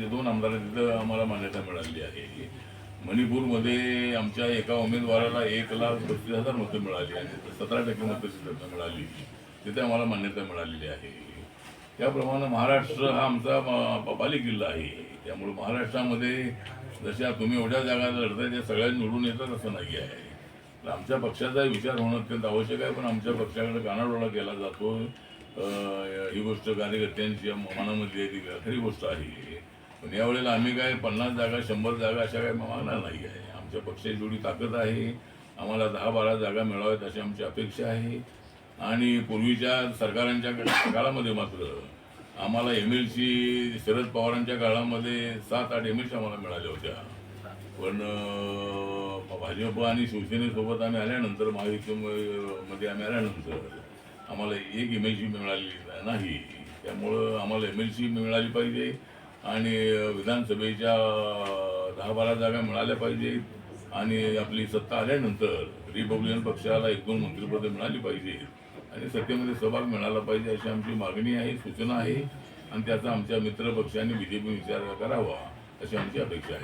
त्याचे दोन आमदार तिथं आम्हाला मान्यता मिळाली आहे. मणिपूरमध्ये आमच्या एका उमेदवाराला एक लाख पस्तीस हजार मतं मिळाली आणि सतरा टक्के मतं मिळाली. तिथे आम्हाला मान्यता मिळालेली आहे. त्याप्रमाणे महाराष्ट्र हा आमचा ब- बालेकिल्ला आहे. त्यामुळे महाराष्ट्रामध्ये जशा तुम्ही एवढ्या जागा लढताय त्या सगळ्या निवडून येतात असं नाही आहे. तर आमच्या पक्षाचा विचार होणं अत्यंत आवश्यक आहे पण आमच्या पक्षाकडे कानाडोळा केला जातो ही गोष्ट कार्यकर्त्यांच्या मनामध्ये ती खरी गोष्ट आहे. पण यावेळेला आम्ही काय पन्नास जागा शंभर जागा अशा काय मागणार नाही आहे. आमच्या पक्षाची जेवढी ताकद आहे. आम्हाला दहा बारा जागा मिळाव्यात अशी आमची अपेक्षा आहे. आणि पूर्वीच्या सरकारांच्या काळामध्ये मात्र आम्हाला एम एल सी शरद पवारांच्या काळामध्ये सात आठ एम एल सी आम्हाला मिळाल्या होत्या. पण भाजप आणि शिवसेनेसोबत आम्ही आल्यानंतर महायुतीमध्ये आम्ही आल्यानंतर आम्हाला एक एम एल सी मिळाली नाही. त्यामुळं आम्हाला एम एल सी मिळाली पाहिजे. आणि विधानसभेच्या दहा बारा जागा मिळाल्या पाहिजेत आणि आपली सत्ता आल्यानंतर रिपब्लिकन पक्षाला एक दोन मंत्रिपदं मिळाली पाहिजेत. आणि सत्तेमध्ये सहभाग मिळाला पाहिजे अशी आमची मागणी आहे सूचना आहे. आणि त्याचा आमच्या मित्र पक्षांनी बीजेपी विचार करावा अशी आमची अपेक्षा आहे.